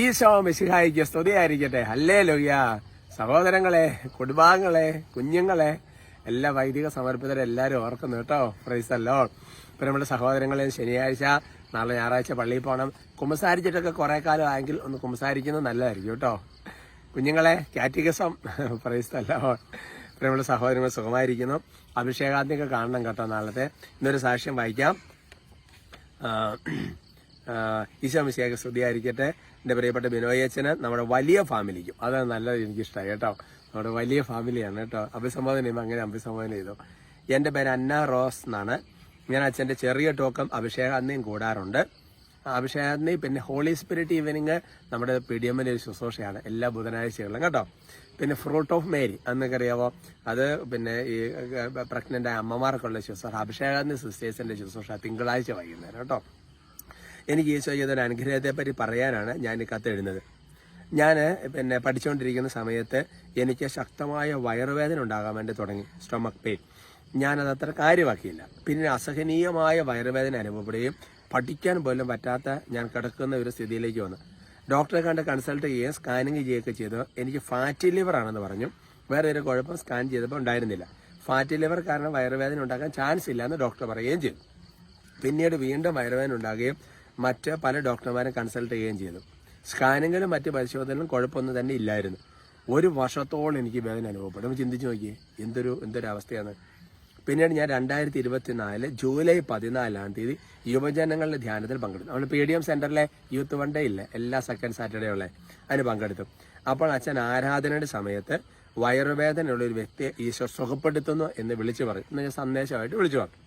ഈശോ മിശിഹായിക്ക് സ്തുതിയായിരിക്കട്ടെ അല്ലേ ലോയ്യ സഹോദരങ്ങളെ കുടുംബാംഗങ്ങളെ കുഞ്ഞുങ്ങളെ എല്ലാ വൈദിക സമർപ്പിതരെ എല്ലാവരും ഓർക്കുന്നു കേട്ടോ. പ്രൈസല്ലോ ഇപ്പൊ നമ്മുടെ സഹോദരങ്ങളെ ശനിയാഴ്ച നാളെ ഞായറാഴ്ച പള്ളിയിൽ പോകണം കുമ്പസാരിച്ചിട്ടൊക്കെ കുറെ കാലം ആയെങ്കിൽ ഒന്ന് കുമ്പസാരിക്കുന്നത് നല്ലതായിരിക്കും കേട്ടോ. കുഞ്ഞുങ്ങളെ കാറ്റികസം. പ്രൈസല്ലോ നമ്മുടെ സഹോദരങ്ങൾ സുഖമായിരിക്കുന്നു. അഭിഷേകാന്തിയൊക്കെ കാണണം കേട്ടോ നാളത്തെ. ഇന്നൊരു സാക്ഷ്യം വായിക്കാം. ഈശോമിശിയാക്ക് സ്തുതിയായിരിക്കട്ടെ. എന്റെ പ്രിയപ്പെട്ട ബിനോയച്ചന് നമ്മുടെ വലിയ ഫാമിലിക്കും. അത് നല്ലത് എനിക്കിഷ്ടമായി കേട്ടോ. നമ്മുടെ വലിയ ഫാമിലിയാണ് കേട്ടോ. അഭിസംബോധന ചെയ്യുമ്പോൾ അങ്ങനെ അഭിസംബോധന ചെയ്തു. എന്റെ പേര് അന്ന റോസ് എന്നാണ്. ഞാൻ അച്ഛന്റെ ചെറിയ ടോക്കം അഭിഷേകാന്നയും കൂടാറുണ്ട്. അഭിഷേകാന്നയും പിന്നെ ഹോളി സ്പിരിറ്റ് ഈവനിങ് നമ്മുടെ പി ഡി എമ്മിന്റെ ഒരു ശുശ്രൂഷയാണ് എല്ലാ ബുധനാഴ്ചകളിലും കേട്ടോ. പിന്നെ ഫ്രൂട്ട് ഓഫ് മേരി എന്നൊക്കെ അറിയാവോ അത് പിന്നെ ഈ പ്രഗ്നന്റ് അമ്മമാർക്കുള്ള ശുശ്രൂഷ അഭിഷേകാന്തി സിസ്റ്റേഴ്സിന്റെ ശുശ്രൂഷ തിങ്കളാഴ്ച വൈകുന്നേരം കേട്ടോ. എനിക്ക് ഈശോ ചെയ്തൊരു അനുഗ്രഹത്തെപ്പറ്റി പറയാനാണ് ഞാൻ ഈ കത്തെഴുതുന്നത് ഞാൻ പിന്നെ പഠിച്ചുകൊണ്ടിരിക്കുന്ന സമയത്ത് എനിക്ക് ശക്തമായ വയറുവേദന ഉണ്ടാകാൻ വേണ്ടി തുടങ്ങി. സ്റ്റൊമക് പെയിൻ ഞാനത് അത്ര കാര്യമാക്കിയില്ല. പിന്നെ അസഹനീയമായ വയറുവേദന അനുഭവപ്പെടുകയും പഠിക്കാൻ പോലും പറ്റാത്ത ഞാൻ കിടക്കുന്ന ഒരു സ്ഥിതിയിലേക്ക് വന്നു. ഡോക്ടറെ കണ്ട് കൺസൾട്ട് ചെയ്യുകയും സ്കാനിങ് ചെയ്യുകയൊക്കെ ചെയ്തു. എനിക്ക് ഫാറ്റി ലിവർ ആണെന്ന് പറഞ്ഞു. വേറെ ഒരു കുഴപ്പം സ്കാൻ ചെയ്തപ്പോൾ ഉണ്ടായിരുന്നില്ല. ഫാറ്റി ലിവർ കാരണം വയറുവേദന ഉണ്ടാക്കാൻ ചാൻസ് ഇല്ല എന്ന് ഡോക്ടർ പറയുകയും ചെയ്തു. പിന്നീട് വീണ്ടും വയറുവേദന ഉണ്ടാകുകയും മറ്റ് പല ഡോക്ടർമാരെ കൺസൾട്ട് ചെയ്യുകയും ചെയ്തു. സ്കാനിങ്ങിലും മറ്റ് പരിശോധനകളും കുഴപ്പമൊന്നും തന്നെ ഇല്ലായിരുന്നു. ഒരു വർഷത്തോളം എനിക്ക് വേദന അനുഭവപ്പെടും നമ്മൾ ചിന്തിച്ച് നോക്കിയേ എന്തൊരു എന്തൊരു അവസ്ഥയാണ്. പിന്നീട് ഞാൻ രണ്ടായിരത്തി ഇരുപത്തിനാല് ജൂലൈ പതിനാലാം തീയതി യുവജനങ്ങളുടെ ധ്യാനത്തിൽ പങ്കെടുത്തു. നമ്മൾ പി ഡി എം സെന്ററിലെ യൂത്ത് വൺ ഡേ ഇല്ല എല്ലാ സെക്കൻഡ് സാറ്റർഡേ ഉള്ള അതിന് പങ്കെടുത്തു. അപ്പോൾ അച്ഛൻ ആരാധനയുടെ സമയത്ത് വയറുവേദനയുള്ള ഒരു വ്യക്തിയെ ഈശോ സുഖപ്പെടുത്തുന്നു എന്ന് വിളിച്ചു പറഞ്ഞു സന്ദേശമായിട്ട് വിളിച്ചു പറഞ്ഞു.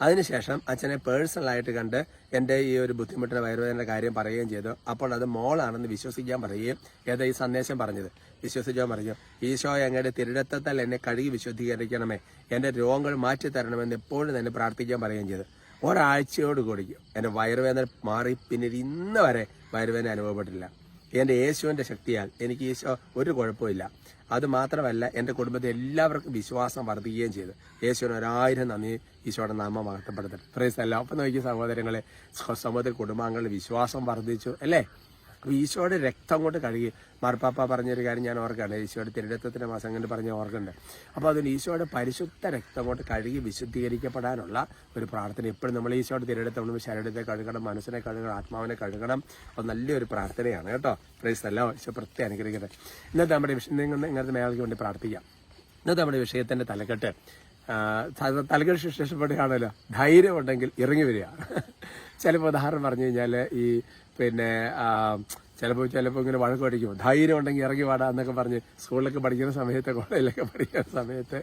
അതിനുശേഷം അച്ഛനെ പേഴ്സണലായിട്ട് കണ്ട് എന്റെ ഈ ഒരു ബുദ്ധിമുട്ടിന് വയറുവേദനയുടെ കാര്യം പറയുകയും ചെയ്തു. അപ്പോൾ അത് മോളാണെന്ന് വിശ്വസിക്കാൻ പറയുകയും ഏതാ ഈ സന്ദേശം പറഞ്ഞത്? വിശ്വസിക്കാൻ പറഞ്ഞു. ഈശോ അങ്ങയുടെ തിരുടത്തത്താൽ എന്നെ കഴുകി വിശുദ്ധീകരിക്കണമേ. എന്റെ രോഗങ്ങൾ മാറ്റി തരണമെന്ന് എപ്പോഴും തന്നെ പ്രാർത്ഥിക്കാൻ പറയുകയും ചെയ്തു. ഒരാഴ്ചയോട് കൂടിക്കും എന്റെ വയറുവേദന മാറി. പിന്നീട് ഇന്ന് വരെ വയറുവേദന അനുഭവപ്പെട്ടില്ല എന്റെ യേശുവിന്റെ ശക്തിയാൽ എനിക്ക് ഒരു കുഴപ്പമില്ല അത് മാത്രമല്ല എന്റെ കുടുംബത്തെ എല്ലാവർക്കും വിശ്വാസം വർദ്ധിക്കുകയും ചെയ്തു. യേശുവിന് ഒരായിരം നന്ദി ഈശോയുടെ നാമം മഹത്വപ്പെടുത്തട്ടെ പ്രൈസ് അല്ല അപ്പം നോക്കിയ സഹോദരങ്ങളെ സഹോദര കുടുംബാംഗങ്ങളുടെ വിശ്വാസം വർദ്ധിച്ചു അല്ലേ? അപ്പൊ ഈശോയുടെ രക്തം കൊണ്ട് കഴുകി. മാർപ്പാപ്പ പറഞ്ഞൊരു കാര്യം ഞാൻ ഓർക്കുകയാണ് ഈശോയുടെ തിരുരത്വത്തിന്റെ മാസം അങ്ങനെ പറഞ്ഞ ഓർക്കുന്നുണ്ട് അപ്പോൾ അതിന് ഈശോയുടെ പരിശുദ്ധ രക്തം കൊണ്ട് കഴുകി വിശുദ്ധീകരിക്കപ്പെടാനുള്ള ഒരു പ്രാർത്ഥന. എപ്പോഴും നമ്മൾ ഈശോയുടെ തിരുരത്തം കൊണ്ട് ശരീരത്തെ കഴുകണം മനസ്സിനെ കഴുകണം ആത്മാവിനെ കഴുകണം. അത് നല്ലൊരു പ്രാർത്ഥനയാണ് കേട്ടോ. പ്രൈസ് അല്ല ഈശോ പ്രത്യേകം അനുഗ്രഹിക്കട്ടെ. ഇന്നത്തെ നമ്മുടെ വിഷയം ഇങ്ങനത്തെ മേഖലയ്ക്ക് വേണ്ടി പ്രാർത്ഥിക്കാം. ഇന്നത്തെ നമ്മുടെ വിഷയത്തിന്റെ തലക്കെട്ട്. ആ, ത- ധൈര്യമുണ്ടെങ്കിൽ ഇറങ്ങി വരിക. ചിലപ്പോൾ ഉദാഹരണം പറഞ്ഞു കഴിഞ്ഞാൽ ഈ പിന്നെ ചിലപ്പോൾ ചിലപ്പോൾ ഇങ്ങനെ വഴക്ക് പഠിക്കും ധൈര്യം ഉണ്ടെങ്കിൽ ഇറങ്ങി വാടാ എന്നൊക്കെ പറഞ്ഞ് സ്കൂളിലൊക്കെ പഠിക്കുന്ന സമയത്ത് കോളേജിലൊക്കെ പഠിക്കുന്ന സമയത്ത്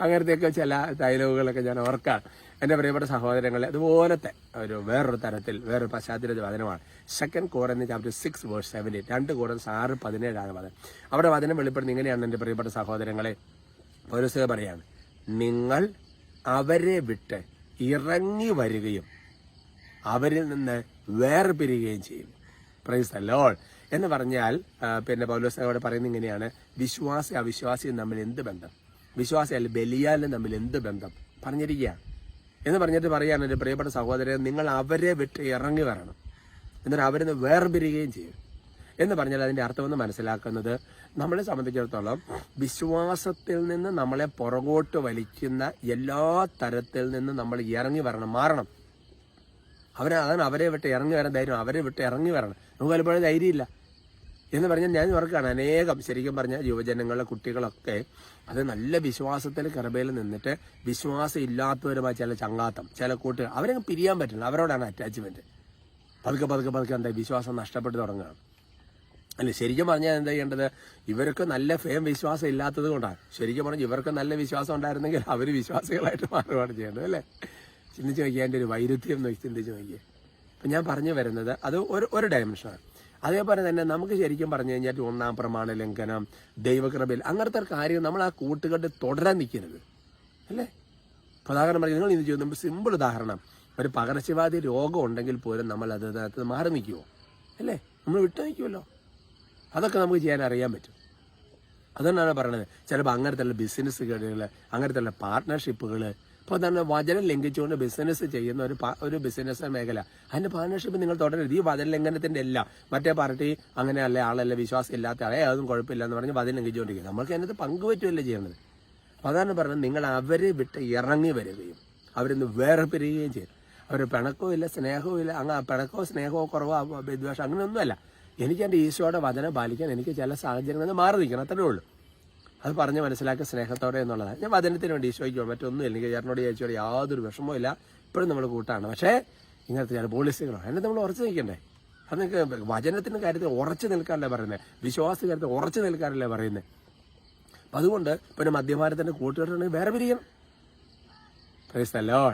അങ്ങനത്തെയൊക്കെ ചില ഡയലോഗുകളൊക്കെ ഞാൻ ഓർക്കാം എന്റെ പ്രിയപ്പെട്ട സഹോദരങ്ങളെ അതുപോലത്തെ ഒരു വേറൊരു തരത്തിൽ വേറൊരു പശ്ചാത്തല വചനമാണ്. Second Corinthians chapter six verse seventeen രണ്ട് കോറൻസ് ആറ് പതിനേഴാണ് വചനം. അവിടെ വചനം വെളിപ്പെടുന്ന ഇങ്ങനെയാണ് എന്റെ പ്രിയപ്പെട്ട സഹോദരങ്ങളെ. പൗരസ്യ പറയാണ്. നിങ്ങൾ അവരെ വിട്ട് ഇറങ്ങി വരികയും അവരിൽ നിന്ന് വേർപിരിയുകയും ചെയ്യും. പ്രൈസ് അല്ലോൾ എന്ന് പറഞ്ഞാൽ പിന്നെ പൗലോസ് പറയുന്ന പറയുന്നത് ഇങ്ങനെയാണ്. വിശ്വാസി അവിശ്വാസിയും തമ്മിൽ എന്ത് ബന്ധം? വിശ്വാസി അല്ല ബലിയാലും തമ്മിൽ എന്ത് ബന്ധം? പറഞ്ഞിരിക്കുക. എന്ന് പറഞ്ഞിട്ട് പറയാണ് എന്റെ പ്രിയപ്പെട്ട സഹോദരൻ നിങ്ങൾ അവരെ വിട്ട് ഇറങ്ങി വരണം. എന്നിട്ട് അവരിൽ നിന്ന് വേർപിരിയുകയും ചെയ്യും. എന്ന് പറഞ്ഞാൽ അതിന്റെ അർത്ഥമെന്ന് മനസ്സിലാക്കുന്നത് നമ്മളെ സംബന്ധിച്ചിടത്തോളം വിശ്വാസത്തിൽ നിന്ന് നമ്മളെ പുറകോട്ട് വലിക്കുന്ന എല്ലാ തരത്തിൽ നിന്ന് നമ്മൾ ഇറങ്ങി വരണം മാറണം. അവരെ അതാണ് അവരെ വിട്ട് ഇറങ്ങി വരാൻ ധൈര്യം അവരെ വിട്ട് ഇറങ്ങി വരണം. നമുക്ക് പലപ്പോഴും ധൈര്യമില്ല. എന്ന് പറഞ്ഞാൽ ഞാൻ ഓർക്കുകയാണ് അനേകം ശരിക്കും പറഞ്ഞാൽ യുവജനങ്ങളുടെ കുട്ടികളൊക്കെ അത് നല്ല വിശ്വാസത്തിൽ കൃപയിൽ നിന്നിട്ട് വിശ്വാസം ഇല്ലാത്തവരുമായി ചില ചങ്ങാത്തം ചില കൂട്ടുകൾ അവരങ്ങ് പിരിയാൻ പറ്റില്ല. അവരോടാണ് അറ്റാച്ച്മെന്റ് പതുക്കെ പതുക്കെ പതുക്കെ എന്താ വിശ്വാസം നഷ്ടപ്പെട്ടു തുടങ്ങുകയാണ്. അല്ല ശരിക്കും പറഞ്ഞാൽ എന്താ ചെയ്യേണ്ടത്? ഇവർക്ക് നല്ല ഫേം വിശ്വാസം ഇല്ലാത്തത് കൊണ്ടാണ്. ശരിക്കും പറഞ്ഞാൽ ഇവർക്ക് നല്ല വിശ്വാസം ഉണ്ടായിരുന്നെങ്കിൽ അവർ വിശ്വാസികളായിട്ട് മാറുകയാണ് ചെയ്യേണ്ടത് അല്ലേ? ചിന്തിച്ച് നോക്കിയാൽ എന്റെ ഒരു വൈരുദ്ധ്യം നോക്കി ചിന്തിച്ച് നോക്കിയേ. അപ്പം ഞാൻ പറഞ്ഞു വരുന്നത് അത് ഒരു ഒരു ഡയമെൻഷനാണ് അതേപോലെ തന്നെ നമുക്ക് ശരിക്കും പറഞ്ഞു കഴിഞ്ഞാൽ ഒന്നാം പ്രമാണ ലംഘനം ദൈവകൃപയിൽ അങ്ങനത്തെ കാര്യം നമ്മൾ ആ കൂട്ടുകെട്ട് തുടരാൻ നിൽക്കരുത് അല്ലേ? ഉദാഹരണം പറഞ്ഞു നിങ്ങൾ ഇത് ചെയ്യുമ്പോൾ സിമ്പിൾ ഉദാഹരണം. ഒരു പകർച്ചവ്യാധി രോഗം ഉണ്ടെങ്കിൽ പോലും നമ്മൾ അത് മാറി നിൽക്കുമോ അല്ലേ? നമ്മൾ വിട്ടു നിൽക്കുമല്ലോ അതൊക്കെ നമുക്ക് ചെയ്യാൻ അറിയാൻ പറ്റും. അതുകൊണ്ടാണ് പറയണത്. ചിലപ്പോൾ അങ്ങനത്തെ ബിസിനസ്സുകൾ അങ്ങനത്തെ പാർട്ട്ണർഷിപ്പുകൾ ഇപ്പോൾ തന്നെ വചനം ലംഘിച്ചുകൊണ്ട് ബിസിനസ് ചെയ്യുന്ന ഒരു ഒരു ബിസിനസ് മേഖല. അതിന്റെ പാർട്ണർഷിപ്പ് നിങ്ങൾ തുടരരുത്. ഈ വചന ലംഘനത്തിന്റെ എല്ലാം. മറ്റേ പാർട്ടി അങ്ങനെയല്ല ആളല്ല വിശ്വാസം ഇല്ലാത്ത ആളെ. അതൊന്നും കുഴപ്പമില്ല എന്ന് പറഞ്ഞ് വചനം ലംഘിച്ചുകൊണ്ടിരിക്കുക. നമ്മൾക്ക് അതിനകത്ത് പങ്കുപറ്റുമല്ലേ ചെയ്യേണ്ടത് അതാണ് പറഞ്ഞത്. നിങ്ങൾ അവരെ വിട്ട് ഇറങ്ങി വരികയും അവരൊന്ന് വേറെ പിരിയുകയും ചെയ്യും അവർ പിണക്കവും ഇല്ല സ്നേഹവും ഇല്ല. അങ്ങ് പിണക്കോ സ്നേഹമോ കുറവോ വിദ്വേഷം അങ്ങനെയൊന്നുമല്ല. എനിക്ക് എന്റെ ഈശോയുടെ വചനം പാലിക്കാൻ എനിക്ക് ചില സാഹചര്യങ്ങളിൽ നിന്ന് മാറി നിൽക്കണം. അത്രേ ഉള്ളൂ. അത് പറഞ്ഞ് മനസ്സിലാക്കുക സ്നേഹത്തോടെ എന്നുള്ളതാണ്. ഞാൻ വചനത്തിന് വേണ്ടി ഈശോയ്ക്കോ മറ്റൊന്നും എനിക്ക് ചേട്ടനോട് ചേച്ചിയോട് യാതൊരു വിഷമവും ഇല്ല. ഇപ്പോഴും നമ്മൾ കൂട്ടാണ്. പക്ഷേ ഇങ്ങനത്തെ ചില പോളിസികളാണ്. എന്നെ നമ്മൾ ഉറച്ചു നിൽക്കണ്ടേ? അത് നിങ്ങൾക്ക് വചനത്തിന്റെ കാര്യത്തിൽ ഉറച്ചു നിൽക്കാനല്ലേ പറയുന്നത് വിശ്വാസ കാര്യത്തിൽ ഉറച്ചു നിൽക്കാനല്ലേ പറയുന്നത് അപ്പം അതുകൊണ്ട് പിന്നെ മദ്യപാനത്തിന്റെ കൂട്ടുകാരുണ്ടെങ്കിൽ വേറെ പിരിയണം. പ്രൈസ്തല്ലോ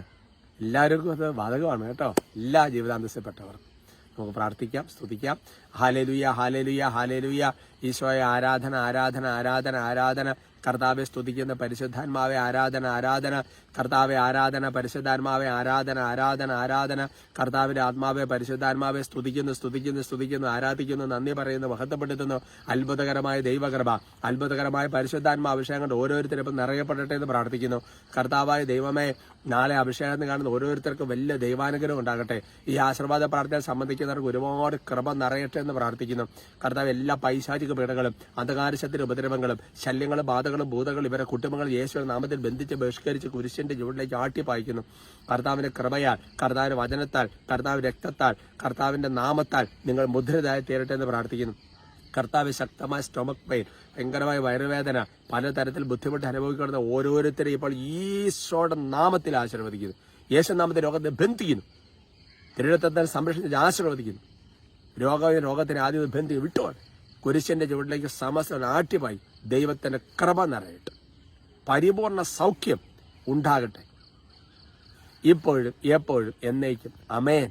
എല്ലാവർക്കും അത് ബാധകമാണ് കേട്ടോ. എല്ലാ ജീവിതാന്തസ്യപ്പെട്ടവർക്കും നമുക്ക് പ്രാർത്ഥിക്കാം സ്തുതിക്കാം. ഹാലേലുയ ഹാലേലുയ ഹാലേലുയ ഈശോയെ ആരാധന ആരാധന ആരാധന ആരാധന. കർത്താവെ സ്തുതിക്കുന്ന. പരിശുദ്ധാത്മാവെ ആരാധന ആരാധന. കർത്താവെ ആരാധന പരിശുദ്ധാത്മാവെ ആരാധന ആരാധന ആരാധന. കർത്താവിന്റെ ആത്മാവെ പരിശുദ്ധാത്മാവെ സ്തുതിക്കുന്നു സ്തുതിക്കുന്നു സ്തുതിക്കുന്നു ആരാധിക്കുന്നു നന്ദി പറയുന്നു മഹത്വപ്പെടുത്തുന്നു. അത്ഭുതകരമായ ദൈവകൃപ അത്ഭുതകരമായ പരിശുദ്ധാത്മാ അഭിഷേകം ഓരോരുത്തരും ഇപ്പം നിറയപ്പെടട്ടെ എന്ന് പ്രാർത്ഥിക്കുന്നു. കർത്താവായ ദൈവമേ നാളെ അഭിഷേകത്തിന് കാണുന്ന ഓരോരുത്തർക്കും വലിയ ദൈവാനുഗ്രഹം ഉണ്ടാകട്ടെ. ഈ ആശീർവാദ പ്രാർത്ഥന സംബന്ധിക്കുന്നവർക്ക് ഒരുപാട് കൃപ നിറയട്ടെ എന്ന് പ്രാർത്ഥിക്കുന്നു. കർത്താവ് എല്ലാ പൈശാചിക പീഡകളും അന്ധകാരശത്തിന്റെ ഉപദ്രവങ്ങളും ശല്യങ്ങളും ബാധകളും ഭൂതങ്ങളും ഇവരെ കുടുംബങ്ങൾ യേശുവിന്റെ നാമത്തിൽ ബന്ധിച്ച് ബഹിഷ്കരിച്ച് കുരിശിന്റെ ചുവടിലേക്ക് ആട്ടി പായിക്കുന്നു. കർത്താവിന്റെ കൃപയാൽ കർത്താവിന്റെ വചനത്താൽ കർത്താവ് രക്തത്താൽ കർത്താവിന്റെ നാമത്താൽ നിങ്ങൾ മുദ്രിതായി തീരട്ടെ എന്ന് പ്രാർത്ഥിക്കുന്നു. കർത്താവ് ശക്തമായ സ്റ്റൊമക് പെയിൻ ഭയങ്കരമായ വയറുവേദന പലതരത്തിൽ ബുദ്ധിമുട്ട് അനുഭവിക്കുന്ന ഓരോരുത്തരെയും ഇപ്പോൾ ഈശോയുടെ നാമത്തിൽ ആശീർവദിക്കുന്നു. യേശു നാമത്തെ രോഗത്തെ ബന്ധിക്കുന്നു. തിരുവനന്തപുരത്തെ സംരക്ഷിച്ച് ആശീർവദിക്കുന്നു. രോഗ രോഗത്തിന് ആദ്യം ബന്ധി വിട്ടുപോയി. കുരിശന്റെ ചുവട്ടിലേക്ക് സമസ്ത ആട്ടിമായി ദൈവത്തിന്റെ കൃപ നിറയട്ടെ. പരിപൂർണ സൗഖ്യം ഉണ്ടാകട്ടെ. ഇപ്പോഴും എപ്പോഴും എന്നേക്കും. അമേൻ.